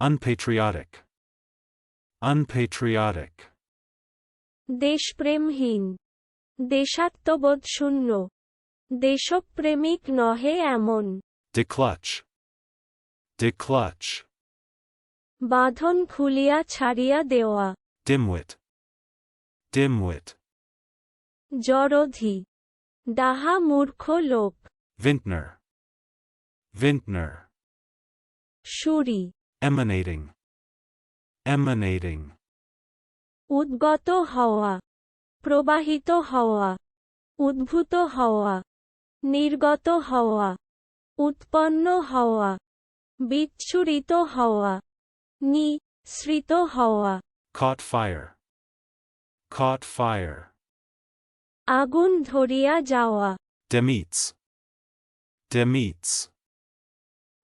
Unpatriotic. Unpatriotic. দেশপ্রেমহীন দেশাত্মবোধ শূন্য দেশপ্রেমিক নহে এমন Declutch. Declutch. বাঁধন খুলিয়া ছাড়িয়া দেওয়া Dimwit. Dimwit. জরধি ডাহা মূর্খ লোক Vintner. Vintner. সুরি Emanating. Emanating. উদ্গত হওয়া প্রবাহিত হওয়া উদ্ভূত হওয়া নির্গত হওয়া উৎপন্ন হওয়া বিচ্ছুরিত হওয়া নিঃসৃত হওয়া Caught fire. Caught fire. আগুন ধরিয়া যাওয়া Demeets. Demeets.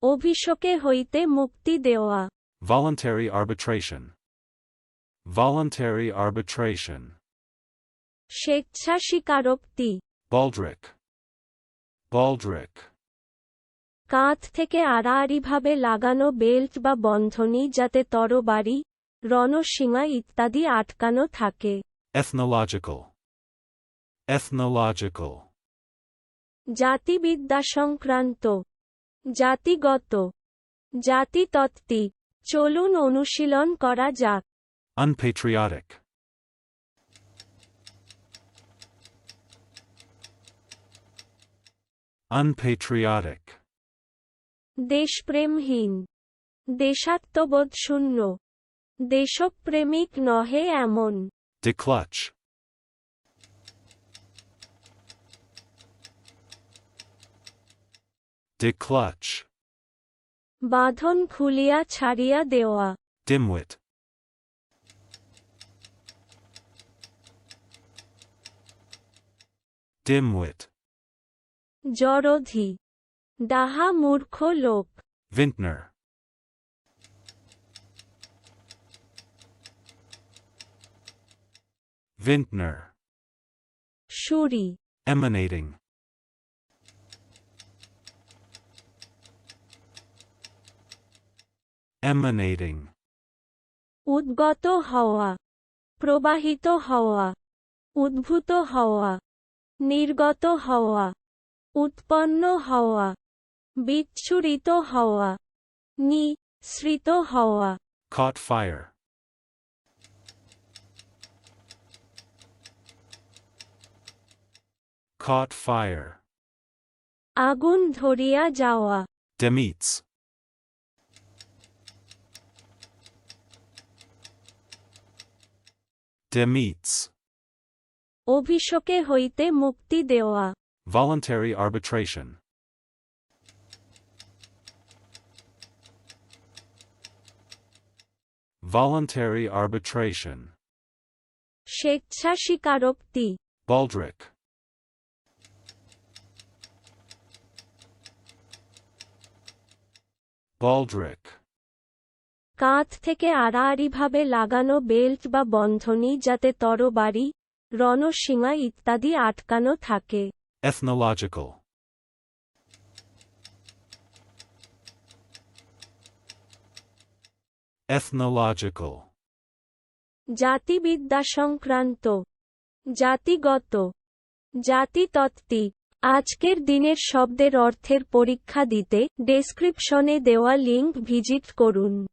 অভিশোকে হইতে মুক্তি দেওয়া Voluntary arbitration. Voluntary arbitration. স্বেচ্ছা স্বীকারোক্তি Baldric. Baldric. কাঁধ থেকে আড়াআড়িভাবে লাগানো বেল্ট বা বন্ধনী যাতে তরবারি রণসীমা ইত্যাদি আটকানো থাকে Ethnological. Ethnological. জাতিবিদ্যা সংক্রান্ত জাতিগত জাতিতত্ত্বিক চলুন অনুশীলন করা যাক Unpatriotic. Unpatriotic. দেশপ্রেমহীন দেশাত্মবোধ শূন্য দেশপ্রেমিক নহে এমন Declutch. Declutch. বাঁধন খুলিয়া ছাড়িয়া দেওয়া Dimwit. Dimwit. জরধি ডাহা মূর্খ লোক Vintner. Vintner. সুরি Emanating. Emanating. উদ্গত হওয়া প্রবাহিত হওয়া উদ্ভূত হওয়া নির্গত হওয়া উৎপন্ন হওয়া বিচ্ছুরিত হওয়া নিঃসৃত হওয়া Caught fire. Caught fire. আগুন ধরিয়া যাওয়া Demeets. Demeets. অভিশোকে হইতে মুক্তি দেওয়া Voluntary arbitration. Voluntary arbitration. স্বেচ্ছা স্বীকারোক্তি Baldric. Baldric. কাঁধ থেকে আড়াআড়িভাবে লাগানো বেল্ট বা বন্ধনী যাতে তরবারি রণসীমা ইত্যাদি আটকানো থাকে। Ethnological. Ethnological. জাতিবিদ্যা সংক্রান্ত জাতিগত। জাতিতত্ত্বিক। আজকের দিনের শব্দের অর্থের পরীক্ষা দিতে ডেসক্রিপশনে দেওয়া লিঙ্ক ভিজিট করুন।